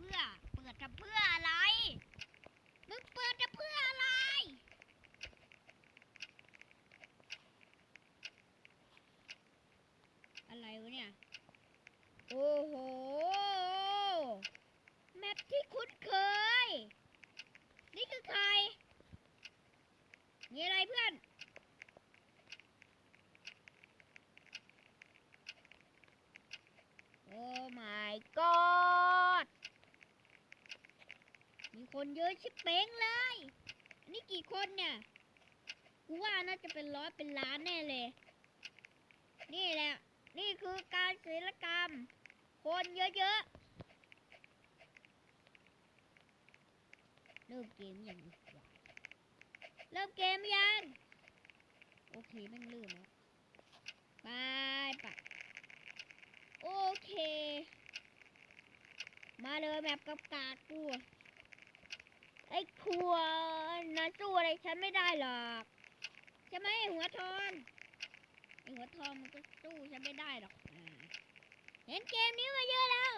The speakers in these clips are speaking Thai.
เพื่อ เปิดกับเพื่ออะไร มึงเปิดกับเพื่ออะไร อะไรวะเนี่ย โอ้โห แมปที่คุ้นเคย นี่คือใคร มีอะไรเพื่อนโอ้ my god คนเยอะชิบเป้งเลย อันนี้กี่คนเนี่ย กูว่าน่าจะเป็นร้อยเป็นล้านแน่เลย นี่แหละ นี่คือการศิลกรรม คนเยอะๆ เริ่มเกมยังเริ่มเกมยัง โอเคแม่งลืมแล้วไปปะโอเค มาเลยแบบกับกาดกู ไอ้ครัวนายสู้อะไรฉันไม่ได้หรอกใช่ไหมไอ้หัวทองไอ้หัวทองมันก็สู้ฉันไม่ได้หรอกเห็นเกมนี้มาเยอะแล้ว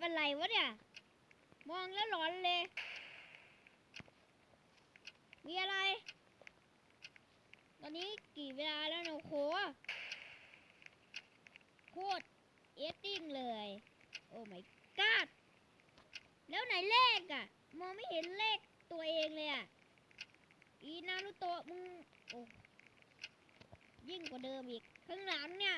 เป็นรูปอะไรวะเนี่ย มองแล้วหลอนเลย มีอะไร ตอนนี้กี่เวลาแล้วนะโคโคตรเอตติ้งเลย โอ้ my god แล้วไหนเลขอะ่ะ มองไม่เห็นเลขตัวเองเลยอะ่ะ อีนารุโตะมึง โอ้ ยิ่งกว่าเดิมอีก ข้างหลังเนี่ย